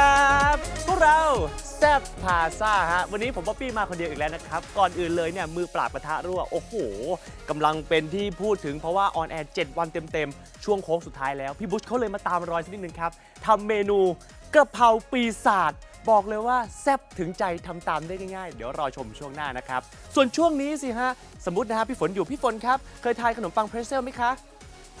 ครับ พวกเราแซบพาซ่าฮะ วันนี้ผมป๊อปปี้มาคนเดียวอีกแล้วนะครับ ก่อนอื่นเลยเนี่ยมือปราบกระทะรั่ว โอ้โหกำลังเป็นที่พูดถึงเพราะว่าออนแอร์7วันเต็มๆ ช่วงโค้งสุดท้ายแล้ว พี่บุชเขาเลยมาตามรอยสักนิดนึงครับทำเมนูกระเพราปีศาจบอกเลยว่าแซบถึงใจทำตามได้ง่ายๆ เดี๋ยวรอชมช่วงหน้านะครับ ส่วนช่วงนี้สิฮะ สมมตินะฮะพี่ฝนอยู่พี่ฝนครับ เคยทานขนมปังเพรสเซลไหมคะ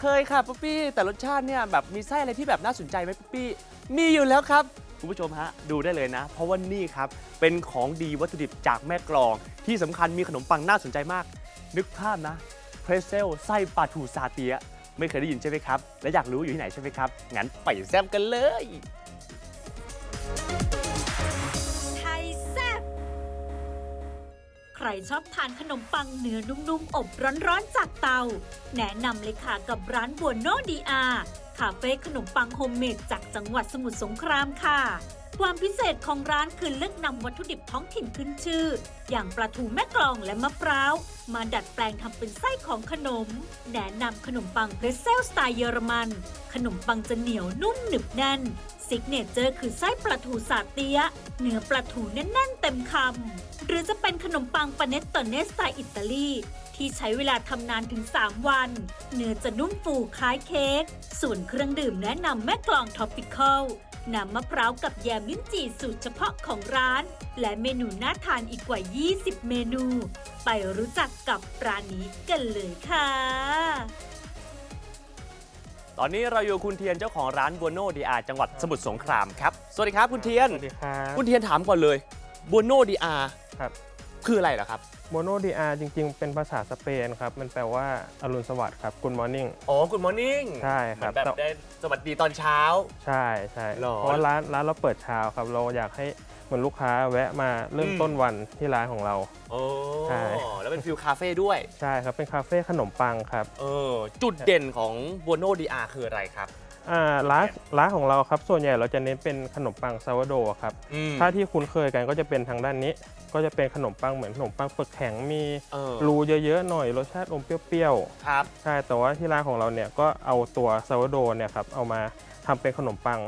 เคยค่ะป๊อปปี้แต่รสชาติเนี่ยแบบมีไส้อะไรที่แบบน่าสนใจไหมป๊อปปี้มีอยู่แล้วครับ คุณผู้ชมฮะดูได้เลยนะ เพราะว่านี่ครับเป็นของดีวัตถุดิบจากแม่กลอง ที่สำคัญมีขนมปังน่าสนใจมาก นึกภาพนะเพรสเซลไส้ปลาทูซาเตีย ไม่เคยได้ยินใช่ไหมครับ และอยากรู้อยู่ที่ไหนใช่ไหมครับงั้นไปแซมกันเลย ใครชอบทานขนมปังเนื้อนุ่มๆ อบร้อนๆ จากเตา แนะนำเลยค่ะกับร้านบัวโนดีอาคาเฟ่ขนมปังโฮมเมดจากจังหวัดสมุทรสงครามค่ะ ความพิเศษของร้านคือเลือกนำวัตถุดิบท้องถิ่นขึ้นชื่อ อย่างปลาทูแม่กลองและมะพร้าว มาดัดแปลงทำเป็นไส้ของขนม แนะนำขนมปังเพรสเซลสไตล์เยอรมัน ขนมปังจะเหนียวนุ่มหนึบแน่นซิกเนเจอร์คือไส้ปลาทูสาเตียะเนื้อปลาทูแน่นๆเต็มคำหรือจะเป็นขนมปังปาเนตโตเนสสไตล์อิตาลีที่ใช้เวลาทำนานถึง 3 วัน เนื้อจะนุ่มฟูคล้ายเค้กส่วนเครื่องดื่มแนะนำแม่กลองท็อปปิคอล น้ำมะพร้าวกับแยมลิ้นจี่สูตรเฉพาะของร้าน และเมนูน่าทานอีกกว่า 20 เมนู ไปรู้จักกับร้านนี้กันเลยค่ะ ตอนนี้เราอยู่กับคุณเทียนเจ้าของร้านบัวโนดีอาจังหวัดสมุทรสงครามครับ สวัสดีครับคุณเทียน สวัสดีครับ คุณเทียนถามก่อนเลยบัวโนดีอาครับ คืออะไรเหรอครับ โมโนดีอาจริง ๆ เป็นภาษาสเปนครับ มันแปลว่าอรุณสวัสดิ์ครับ Good morning อ๋อ Good Morning ใช่ครับเหมือนแบบแต่ ได้สวัสดีตอนเช้า ใช่ใช่หรอ เพราะว่าร้านร้านเราเปิดเช้าครับ เราอยากให้เหมือนลูกค้าแวะมาเริ่มอืมต้นวันที่ร้านของเรา โอ้ใช่ แล้วเป็นฟิลคาเฟ่ด้วย ใช่ครับ เป็นคาเฟ่ขนมปังครับเออ จุดเด่นของบัวโนดีอาคืออะไรครับ อ่าร้านร้านของเราครับ ส่วนใหญ่เราจะเน้นเป็นขนมปังซาวโดครับ อืมถ้าที่คุ้นเคยกันก็จะเป็นทางด้านนี้ ก็จะเป็นขนมปังเหมือนขนมปังเปลือกแข็งมีเออ รูเยอะๆหน่อยรสชาติอมเปรี้ยวๆครับใช่แต่ว่าที่ร้านของเราเนี่ยก็เอาตัวซาวโดเนี่ยครับเอามาทำเป็นขนมปัง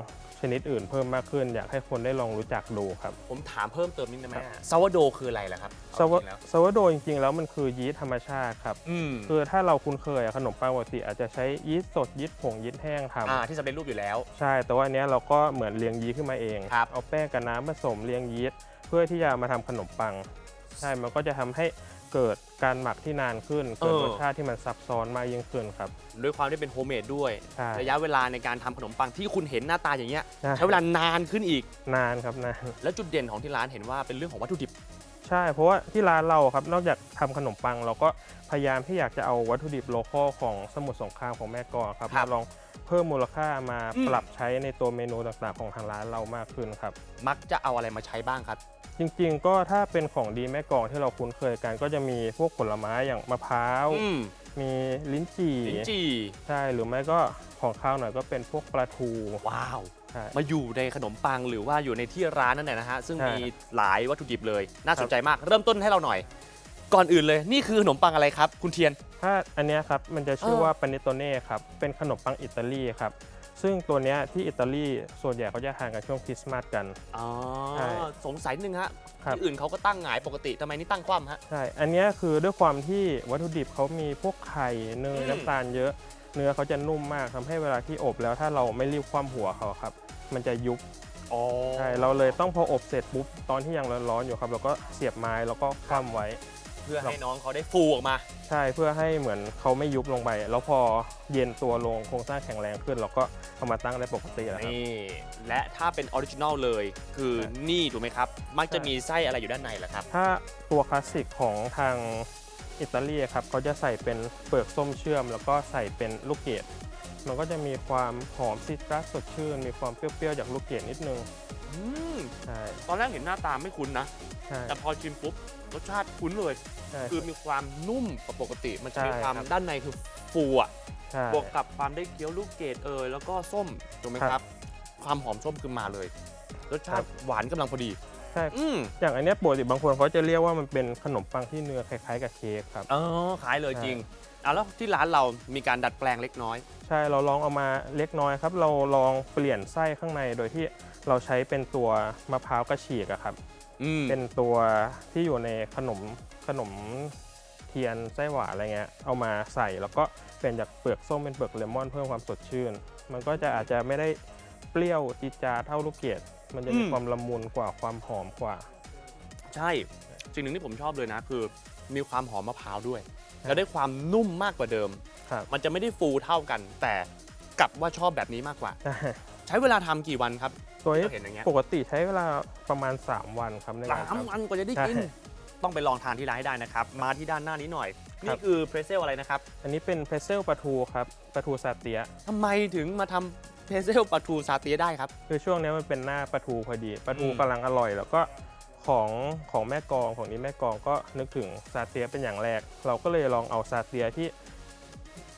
ชนิดอื่นเพิ่มมากขึ้น อยากให้คนได้ลองรู้จักดูครับ ผมถามเพิ่มเติมนิดนึงไหมครับซาวโดคืออะไรล่ะครับซาวเอจริงแล้วซาวโดจริงๆ แล้วมันคือยีสต์ธรรมชาติครับ อืมคือถ้าเราคุ้นเคยอะขนมปังปกติอาจจะใช้ยีสต์สดยีสต์ผงยีสต์แห้งทอ่าที่สำเร็จรูปอยู่แล้วำใช่ แต่ว่าอันเนี้ยเราก็เหมือนเรียงยีสต์ขึ้นมาเอง ครับ เอาแป้งกับน้ำผสมเรียงยีสต์เพื่อที่จะมาทำขนมปัง ใช่ มันก็จะทำให้เกิดการหมักที่นานขึ้น เกิดเออรสชาติที่มันซับซ้อนมากยิ่งขึ้นครับ ด้วยความที่เป็นโฮมเมดด้วยใช่ระยะเวลาในการทำขนมปังที่คุณเห็นหน้าตาอย่างเงี้ยใช่ใช้เวลานานขึ้นอีก นานครับนาน แล้วจุดเด่นของที่ร้านเห็นว่าเป็นเรื่องของวัตถุดิบ ใช่ เพราะว่าที่ร้านเราครับ นอกจากทำขนมปัง เราก็พยายามที่อยากจะเอาวัตถุดิบโลคอลของสมุทรสงครามของแม่กลองครับครัมาบลองเพิ่มมูลค่ามาอืมปรับใช้ในตัวเมนูต่างๆ ของทางร้านเรามากขึ้นครับ มักจะเอาอะไรมาใช้บ้างครับ จริงๆ ก็ถ้าเป็นของดีแม่กลองที่เราคุ้นเคยกันก็จะมีพวกผลไม้อย่างมะพร้าว อืมมีลิ้นจี่ลิ้นจี่ใช่หรือไม่ก็ของข้าวหน่อยก็เป็นพวกปลาทูว้าว ใช่ มาอยู่ในขนมปังหรือว่าอยู่ในที่ร้านนั่นแหละนะฮะ ซึ่งใช่มีหลายวัตถุดิบเลย น่าสนใจมาก เริ่มต้นให้เราหน่อย ก่อนอื่นเลย นี่คือขนมปังอะไรครับ คุณเทียน ถ้าอันเนี้ยครับมันจะชื่อเออ ว่าปาเนโตเน่ครับเป็นขนมปังอิตาลีครับ ซึ่งตัวเนี้ยที่อิตาลีส่วนใหญ่เขาจะทานกันช่วงคริสต์มาสกัน อ๋อ ใช่สงสัยนิดนึงฮะครับ ที่อื่นเขาก็ตั้งหงายปกติทำไมนี่ตั้งคว่ำฮะ ใช่ อันเนี้ยคือด้วยความที่วัตถุดิบเขามีพวกไข่เนยอืม น้ำตาลเยอะ เนื้อเขาจะนุ่มมากทำให้เวลาที่อบแล้วถ้าเราไม่รีบคว่ำหัวเขาครับ มันจะยุบอ๋อใช่เราเลยต้องพออบเสร็จปุ๊บตอนที่ยังร้อนๆอยู่ครับเราก็เสียบไม้แล้วก็คว่ำไว้ เพื่อให้น้องเขาได้ฟูออกมา ใช่เพื่อให้เหมือนเขาไม่ยุบลงไป แล้วพอเย็นตัวลงโครงสร้างแข็งแรงขึ้น เราก็เอามาตั้งได้ปกติแล้วครับ นี่ และถ้าเป็นออริจินอลเลยคือใช่ นี่ถูกไหมครับ มักจะใช่มีไส้อะไรอยู่ด้านในเหรอครับ ถ้าตัวคลาสสิกของทางอิตาลีครับเขาจะใส่เป็นเปลือกส้มเชื่อม แล้วก็ใส่เป็นลูกเกดมันก็จะมีความหอมซิตรัสสดชื่น มีความเปรี้ยวๆจากลูกเกดนิดนึงอืม ใช่ตอนแรกเห็นหน้าตาไม่คุ้นนะ ใช่แต่พอชิมปุ๊บ รสชาติคุ้นเลย ใช่ คือมีความนุ่มกว่าปกติ มันจะมีใช่ความครับ ด้านในคือฟูอะใช่ บวกกับความได้เคี้ยวลูกเกดเอยแล้วก็ส้มถูกไหมคครัรับบ ความหอมส้มคือมาเลย รสชาติหวานกำลังพอดี ใช่ อืมอย่างอันเนี้ยปกติบางคนเขาจะเรียกว่ามันเป็นขนมปังที่เนื้อคล้ายๆกับเค้กครับ เออขายเลยใช่ จริงอะแล้วที่ร้านเรามีการดัดแปลงเล็กน้อย ใช่เราลองเอามาเล็กน้อยครับ เราลองเปลี่ยนไส้ข้างในโดยที่เราใช้เป็นตัวมะพร้าวกระฉีกอะครับ อืม เป็นตัวที่อยู่ในขนมขนมเทียนไส้หวานอะไรเงี้ยเอามาใส่แล้วก็เปลี่ยนจากเปลือกส้มเป็นเปลือกเลมอนเพิ่มความสดชื่น มันก็จะอาจจะไม่ได้เปรี้ยวจิดจาดเท่าลูกเกดมันจะมีความละมุนกว่าความหอมกว่า ใช่สิ่งหนึ่งที่ผมชอบเลยนะ คือมีความหอมมะพร้าวด้วย แล้วได้ความนุ่มมากกว่าเดิม ครับ มันจะไม่ได้ฟูเท่ากัน แต่กลับว่าชอบแบบนี้มากกว่า ใช้เวลาทำกี่วันครับ ตัวนี้เราเห็นอย่างเงี้ยปกติใช้เวลาประมาณ 3 วันครับในสาการมทำวันกว่าจะได้กิน ใช่ต้องไปลองทานที่ร้านให้ได้นะครับ มาที่ด้านหน้านี้หน่อย ครันี่บคือเพรสเซลอะไรนะครับอันนี้เป็นเพรสเซลปลาทูครับปลาทูซาเตียะทำไมถึงมาทำเพรสเซลปลาทูซาเตียได้ครับ คือช่วงนี้มันเป็นหน้าปลาทูพอดีปลาทูอืม กำลังอร่อย แล้วก็ของของแม่กองของนี้แม่กองก็นึกถึงซาเตียะเป็นอย่างแรก เราก็เลยลองเอาซาเตียะที่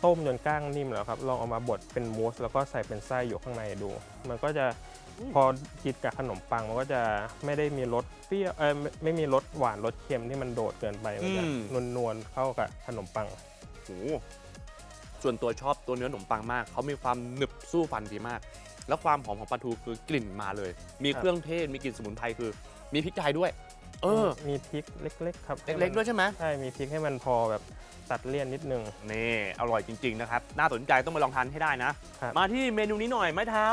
ต้มจนก้างนิ่มแล้วครับลองเอามาบดเป็นมูสแล้วก็ใส่เป็นไส้อยู่ข้างในดู มันก็จะ พอกินกับขนมปังมันก็จะไม่ได้มีรสเปรี้ยวเออไม่ไม่มีรสหวานรสเค็มที่มันโดดเกินไปมันจะอืม นวลๆเข้ากับขนมปัง โหส่วนตัวชอบตัวเนื้อขนมปังมาก เขามีความหนึบสู้ฟันดีมาก แล้วความหอมของปลาทูคือกลิ่นมาเลย มีครับ เครื่องเทศ มีกลิ่นสมุนไพรคือ มีพริกไทยด้วย เออ มีพริกเล็กๆครับเล็กๆด้วยใช่ไหม ใช่มีพริกให้มันพอแบบตัดเลี่ยนนิดนึง นี่ อร่อยจริง ๆ นะครับ น่าสนใจต้องไปลองทานให้ได้นะ ครับ มาที่เมนูนี้หน่อยไม้เท้า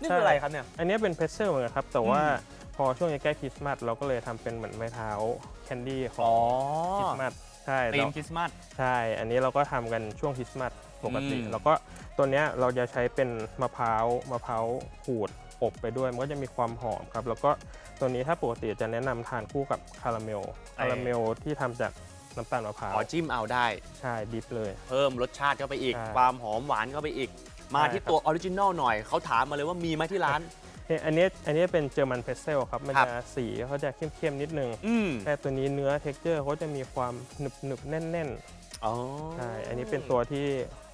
นี่ใช่คืออะไรครับเนี่ย อันนี้เป็นเพรสเซลเหมือนกันครับ แต่ว่าอืมพอช่วงใกล้คริสต์มาสเราก็เลยทำเป็นเหมือนไม้เท้าแคนดี้ขออ๋งอคริสต์มาสใช่ธีแล้มวคริสต์มาส ใช่ อันนี้เราก็ทำกันช่วงคริสต์มาสปกติ อืม แล้วก็ตัวเนี้ยเราจะใช้เป็นมะพร้าวมะพร้าวขูดอบไปด้วย มันก็จะมีความหอมครับ แล้วก็ตัวนี้ถ้าปกติจะแนะนำทานคู่กับคาราเมลคาราเมลที่ทำจากน้ำตาลมะพร้าวอ๋อจิ้มเอาได้ ใช่ดิบเลย เพิ่มรสชาติเข้าไปอีก ใช่ ความหอมหวานเข้าไปอีก มาใช่ที่ครับตัวออริจินอลหน่อย เขาถามมาเลยว่ามีไหมที่ร้าน เนี่ยอันนี้อันนี้เป็นเจอร์มันเพรสเซลครับ มันครับ จะสีเขาจะเข้มๆนิดนึง อืมแต่ตัวนี้เนื้อเท็กเจอร์เขาจะมีความหนึบหนึบๆแน่นอ๋อๆใช่อันนี้เป็นตัวที่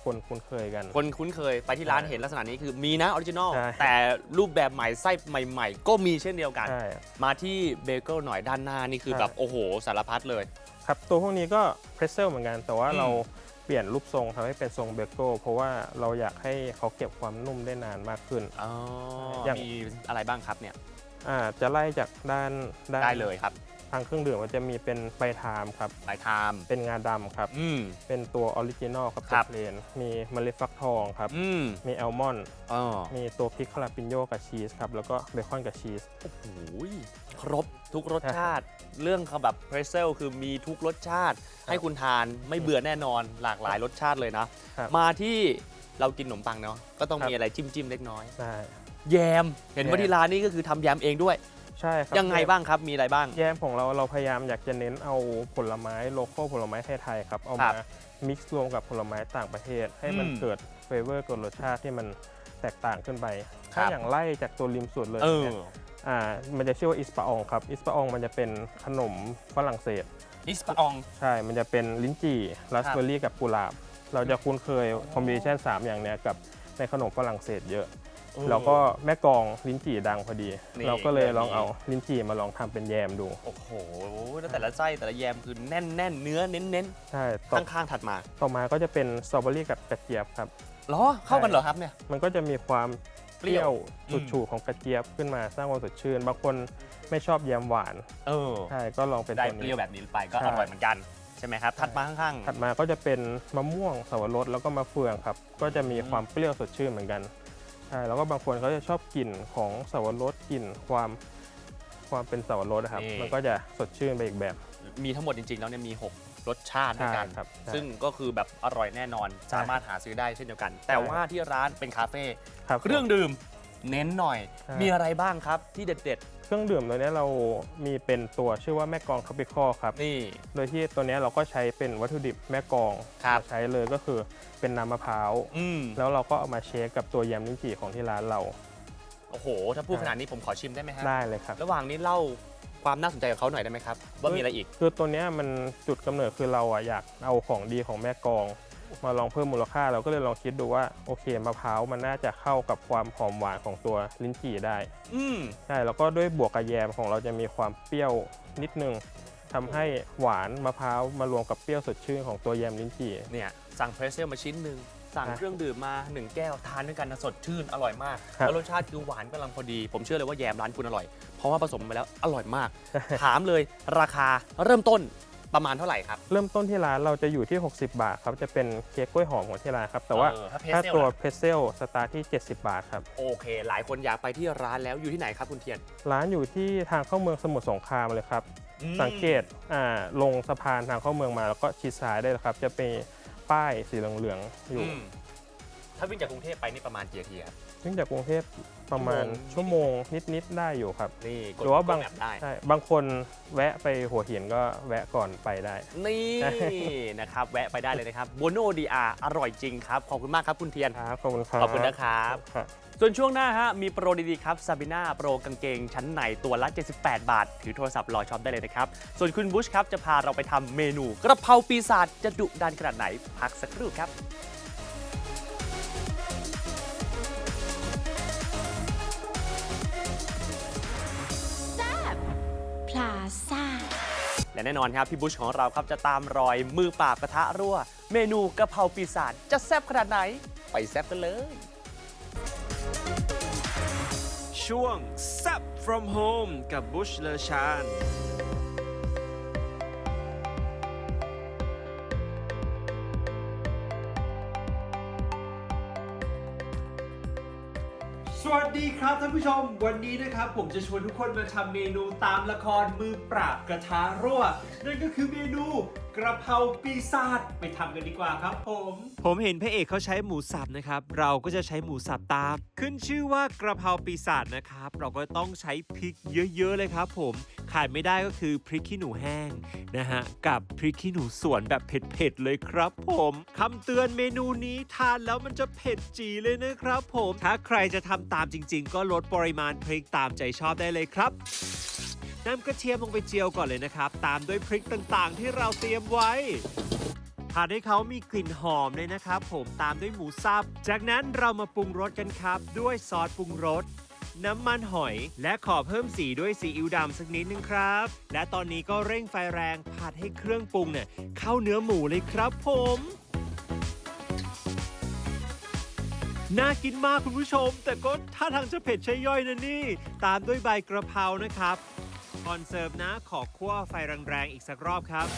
คนคุ้นเคยกัน คนคุ้นเคยไปที่ร้านใช่เห็นลักษณะนี้คือมีนะออริจินอลใช่ แต่รูปแบบใหม่ไส้ใหม่ ๆ ก็มีเช่นเดียวกัน ใช่ มาที่เบเกิลหน่อยด้านหน้านี่คือใช่ แบบโอ้โหสารพัดเลย ครับตัวพวกนี้ก็เพรสเซลเหมือนกัน แต่ว่าอืม เรา เปลี่ยนรูปทรงทำให้เป็นทรงเบเกิลเพราะว่าเราอยากให้เขาเก็บความนุ่มได้นานมากขึ้น อ๋ออย่าง มีอะไรบ้างครับเนี่ย อ่าจะไล่จากด้านด้าน ได้เลยครับ ทางเครื่องดื่มมันจะมีเป็นใบไทม์ครับหลายไทม์เป็นงาดำครับ อืม เป็นตัวออริจินอลครับครัตัวบเพลนมีเมล็ดฟักทองครับ อืมมีแอลมอนด์อ๋อมีตัวพริกคาราปิโยกับชีสครับ แล้วก็เบคอนกับชีส โอ้โหครบทุกรสชาติ เรื่องเขาแบบเพรสเซลคือมีทุกรสชาติ ให้คุณทานไม่เบื่อแน่นอนหลากหลายรสชาติเลยนะ ครับมาที่เรากินขนมปังเนาะก็ต้องครับ มีอะไรจิ้มจิ้มๆเล็กน้อย ได้ แยม เห็นว่าแยม ที่ร้านนี้ก็คือทำแยมเองด้วย ใช่ครับยังไงบ้างครับมีอะไรบ้าง แยมของเราเราพยายามอยากจะเน้นเอาผลไม้โลคอลผลไม้ไทยๆครับเอาครัมาบมิกซ์รวมกับผลไม้ต่างประเทศ ให้มันอืมเกิดเฟเวอร์เกิดรสชาติที่มันแตกต่างขึ้นไปครับถ้าอย่างไล่จากตัวริมสุดเลยเออเนี่ยอ่ามันจะชื่อว่าอิสปาองครับอิสปาองมันจะเป็นขนมฝรั่งเศสอิสปาองใช่มันจะเป็นลิ้นจี่ราสเบอร์รี่กับกุหลาบ เราจะคุ้นเคยคอมบิเนชัน3อย่างเนี้ยกับในขนมฝรั่งเศสเยอะ แล้วก็แม่กองลิ้นจี่ดังพอดี นี่เราก็เลยแบบนี้ลองเอาลิ้นจี่มาลองทำเป็นแยมดู โอ้โหแล้วแต่ละไส้แต่ละแยมคือแน่นแน่นๆเนื้อเน้นเน้นใช่ต่อๆข้างๆถัดมาต่อมาก็จะเป็นสตรอเบอรี่กับกระเจี๊ยบครับ เหรอเข้ากันเหรอครับเนี่ย มันก็จะมีความเปรี้ยวเปรี้ยวฉุดฉูของกระเจี๊ยบขึ้นมาสร้างความสดชื่น บางคนไม่ชอบแยมหวาน เออใช่ ก็ลองเป็นได้ตัวเปรี้นี้ ยวแบบนี้ไปก็ใช่ อร่อยเหมือนกันใช่ไหมครับถัดมาข้างถัดมาก็จะเป็นมะม่วงสวรสแล้วก็มะเฟืองครับ ก็จะมีความเปรี้ยวสดชื่นเหมือนกัน ใช่แล้วก็บางคนเขาจะชอบกลิ่นของสวรสกลิ่นความความเป็นสวรสนะครับมันก็จะสดชื่นไปอีกแบบๆมีทั้งหมดจริงๆ แล้วเนี่ยมี 6 รสชาติด้วยกัน ใช่ครับใช่ซึ่งก็คือแบบอร่อยแน่นอน ใช่ สามารถหาซื้อได้เช่นเดียวกัน แต่ว่าที่ร้านเป็นคาเฟ่ ครับ เครื่องดื่มเน้นหน่อย ใช่ มีอะไรบ้างครับที่เด็ด เครื่องดื่มตัวเนี้ยเรามีเป็นตัวชื่อว่าแม่กองท r o ปิคอครับๆนี่ โดยที่ตัวเนี้ยเราก็ใช้เป็นวัตถุดิบแม่กองครับใช้เลยก็คือเป็นน้ำมะพร้าว อืมแล้วเราก็เอามาเชคกับตัวแยมลิ้นจี่ของที่ร้านเรา โอ้โห ถ้าพูดขนาดนี้ผมขอชิมได้ไหมฮะได้เลยครับ ระหว่างนี้เล่าความน่าสนใจกับเขาหน่อยได้ไหมครับ ว่ามีอะไรอีก คือตัวเนี้ยมันจุดกำเนิดคือเราอะอยากเอาของดีของแม่กอง มาลองเพิ่มมูลค่าเราก็เลยลองคิดดูว่าโอเคมะพร้าวมันน่าจะเข้ากับความหอมหวานของตัวลิ้นจี่ได้อืมใช่แล้วก็ด้วยบวกกับแยมของเราจะมีความเปรี้ยวนิดนึงทำให้หวานมะพร้าวมารวมกับเปรี้ยวสดชื่นของตัวแยมลิ้นจี่ เนี่ยสั่งเพรสเซลมาชิ้นหนึ่งสั่งครับเครื่องดื่มมา1แก้วทานด้วยกันนะสดชื่นอร่อยมากครับ แล้วรสชาติคือหวานกำลังพอดี ผมเชื่อเลยว่าแยมร้านคุณอร่อย เพราะว่าผสมมาแล้วอร่อยมาก ถามเลยราคาเริ่มต้น ประมาณเท่าไหร่ครับ เริ่มต้นที่ร้านเราจะอยู่ที่ 60 บาทครับ จะเป็นเค้กกล้วยหอมของที่ร้านครับ แต่ว่าเออถ้าเพถ้าเซลตัวล่ะ เพรสเซลสตาร์ทที่ 70 บาทครับ โอเค หลายคนอยากไปที่ร้านแล้วอยู่ที่ไหนครับคุณเทียนร้านอยู่ที่ทางเข้าเมืองสมุทรสงครามเลยครับ อืมสังเกตอ่าลงสะพานทางเข้าเมืองมาแล้วก็ชิดซ้ายได้เลยครับ จะเป็นป้ายสีเหลืองๆอยู่อืมถ้าวิ่งจากกรุงเทพไปนี่ประมาณกี่นาทีครับ ซึ่งจากกรุงเทพประมาณชั่ชั่ววโมโมงงนิดๆได้อยู่ครับ นี่กหดรือว่าบางกดแมปได้ ใช่บางคนแวะไปหัวหินก็แวะก่อนไปได้ นี่ นะครับ แวะไปได้เลยนะครับโบโนดีอาอร่อยจริงครับ ขอบคุณมากครับคุณเทียน ครับ ขอบคุณครับ ขอบคุณนะครับ ครับ ส่วนช่วงหน้าฮะมีโปรดีๆครับซาบิน่าโปรกางเกงชั้นในตัวละ 78 บาท ถือโทรศัพท์รอช็อปได้เลยนะครับ ส่วนคุณบุชครับจะพาเราไปทำเมนูกระเพราปีศาจจะดุดันขนาดไหน พักสักครู่ครับ ลาซ่า และแน่นอนครับ พี่บุชของเราครับจะตามรอยมือปราบกระทะรั่ว เมนูกระเพราปีศาจจะแซ่บขนาดไหน ไปแซ่บกันเลย ช่วง s u p from home กับบุชเลชาน ดีครับท่านผู้ชม วันนี้นะครับผมจะชวนทุกคนมาทำเมนูตามละครมือปราบกระทะรั่ว นั่นก็คือเมนูกระเพราปีศาจไปทำกันดีกว่าครับผม ผมเห็นพระเอกเขาใช้หมูสับนะครับ เราก็จะใช้หมูสับตาม ขึ้นชื่อว่ากระเพราปีศาจนะครับ เราก็ต้องใช้พริกเยอะๆเลยครับผม ขาดไม่ได้ก็คือพริกขี้หนูแห้งนะฮะกับพริกขี้หนูสวนแบบเผ็ดๆเลยครับผมคำเตือนเมนูนี้ทานแล้วมันจะเผ็ดจีเลยนะครับผมถ้าใครจะทำตามจริง ๆ ก็ลดปริมาณพริกตามใจชอบได้เลยครับนำกระเทียมลงไปเจียวก่อนเลยนะครับ ตามด้วยพริกต่างๆ ที่เราเตรียมไว้ผัดให้เขามีกลิ่นหอมเลยนะครับ ผมตามด้วยหมูสับ จากนั้นเรามาปรุงรสกันครับ ด้วยซอสปรุงรส น้ำมันหอย และขอเพิ่มสีด้วยซีอิ๊วดำสักนิดนึงครับ และตอนนี้ก็เร่งไฟแรงผัดให้เครื่องปรุงเนี่ยเข้าเนื้อหมูเลยครับผมน่ากินมากคุณผู้ชม แต่ก็ท่าทางจะเผ็ดใช่ย่อยนะนี่ ตามด้วยใบกระเพรานะครับก่อนเสิร์ฟนะขอคั่วไฟแรงๆอีกสักรอบครับ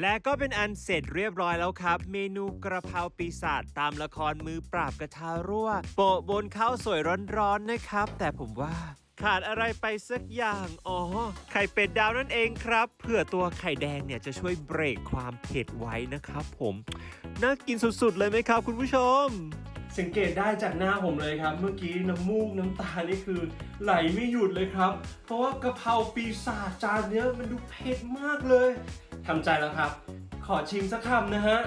และก็เป็นอันเสร็จเรียบร้อยแล้วครับ เมนูกระเพราปีศาจตามละครมือปราบกระทารั่ว โปะบนข้าวสวยร้อนๆนะครับ แต่ผมว่าขาดอะไรไปสักอย่าง อ๋อ ไข่เป็ดดาวนั่นเองครับ เผื่อตัวไข่แดงเนี่ยจะช่วยเบรกความเผ็ดไว้นะครับผม น่ากินสุดๆเลยไหมครับคุณผู้ชม สังเกตได้จากหน้าผมเลยครับ เมื่อกี้น้ำมูกน้ำตานี่คือไหลไม่หยุดเลยครับ เพราะว่ากะเพราปีศาจจานเนี้มันดูเผ็ดมากเลยทำใจแล้วครับ ขอชิมสักคำนะฮะ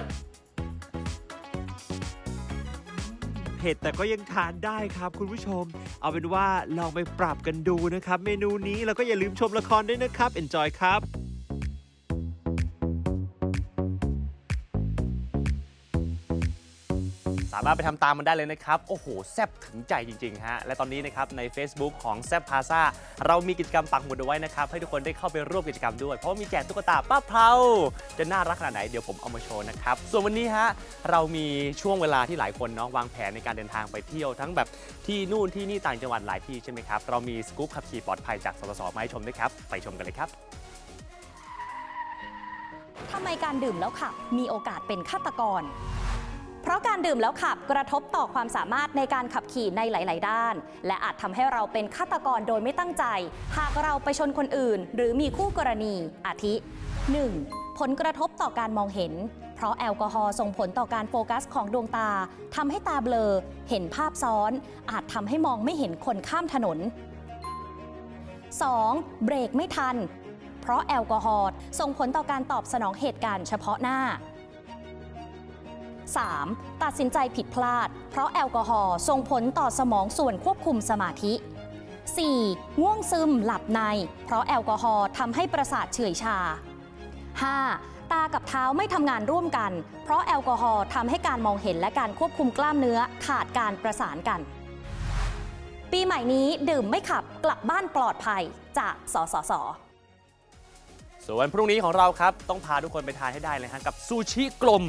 เผ็ดแต่ก็ยังทานได้ครับคุณผู้ชม เอาเป็นว่าลองไปปรับกันดูนะครับ เมนูนี้แล้วก็อย่าลืมชมละครด้วยนะครับ Enjoy ครับามารถไปทำตามมันได้เลยนะครับ โอ้โห แซบถึงใจจริงๆฮะ และตอนนี้นะครับใน Facebook ของแซบพาซาเรามีกิจกรรมปักหมุดเอาไว้นะครับ ให้ทุกคนได้เข้าไปร่วมกิจกรรมด้วย เพราะว่ามีแจกตุ๊กตาป้าเพาจะน่ารักขนาดไหนเดี๋ยวผมเอามาโชว์นะครับ ส่วนวันนี้ฮะเรามีช่วงเวลาที่หลายคนเนาะวางแผนในการเดินทางไปเที่ยวทั้งแบบที่นู่นที่นี่ต่างจังหวัดหลายที่ใช่ไหมครับเรามีสกู๊ปขับขี่ปลอดภัยจากสสสมาให้ชมด้วยครับไปชมกันเลยครับทำไมการดื่มแล้วขับมีโอกาสเป็นฆาตกร เพราะการดื่มแล้วขับกระทบต่อความสามารถในการขับขี่ในหลาย ๆ ด้าน และอาจทำให้เราเป็นฆาตกรโดยไม่ตั้งใจ หากเราไปชนคนอื่น หรือมีคู่กรณี อาทิ 1. ผลกระทบต่อการมองเห็น เพราะแอลกอฮอล์ส่งผลต่อการโฟกัสของดวงตาทำให้ตาเบลอ เห็นภาพซ้อน อาจทำให้มองไม่เห็นคนข้ามถนน 2. เบรกไม่ทัน เพราะแอลกอฮอล์ส่งผลต่อการตอบสนองเหตุการณ์เฉพาะหน้า 3. ตัดสินใจผิดพลาด เพราะแอลกอฮอล์ส่งผลต่อสมองส่วนควบคุมสมาธิ 4. ง่วงซึมหลับใน เพราะแอลกอฮอล์ทำให้ประสาทเฉื่อยชา 5. ตากับเท้าไม่ทำงานร่วมกัน เพราะแอลกอฮอล์ทำให้การมองเห็นและการควบคุมกล้ามเนื้อขาดการประสานกัน ปีใหม่นี้ดื่มไม่ขับกลับบ้านปลอดภัยจากสสสส่วนพรุ่งนี้ของเราครับ ต้องพาทุกคนไปทานให้ได้เลยฮะกับซูชิกลม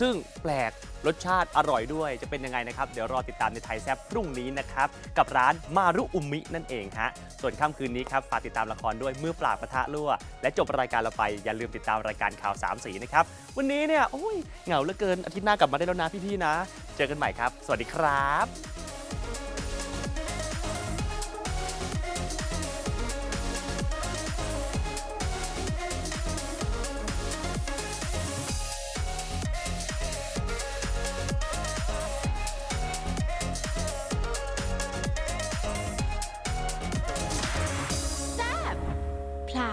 ซึ่งแปลกรสชาติอร่อยด้วยจะเป็นยังไงนะครับ เดี๋ยวรอติดตามในไทยแซ่บพรุ่งนี้นะครับ กับร้านมารุอุมินั่นเองฮะส่วนค่ำคืนนี้ครับฝากติดตามละครด้วยมือปราบปะทะรั่ว และจบรายการเราไปอย่าลืมติดตามรายการข่าวสามสีนะครับวันนี้เนี่ยโอ้ยเหงาเหลือเกินอาทิตย์หน้ากลับมาได้แล้วนะพี่ๆนะ เจอกันใหม่ครับ สวัสดีครับ